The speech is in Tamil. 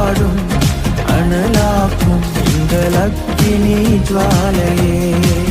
அசைவாடும் அனலாக்கும் எங்கள் அக்கினி ஜுவாலையே.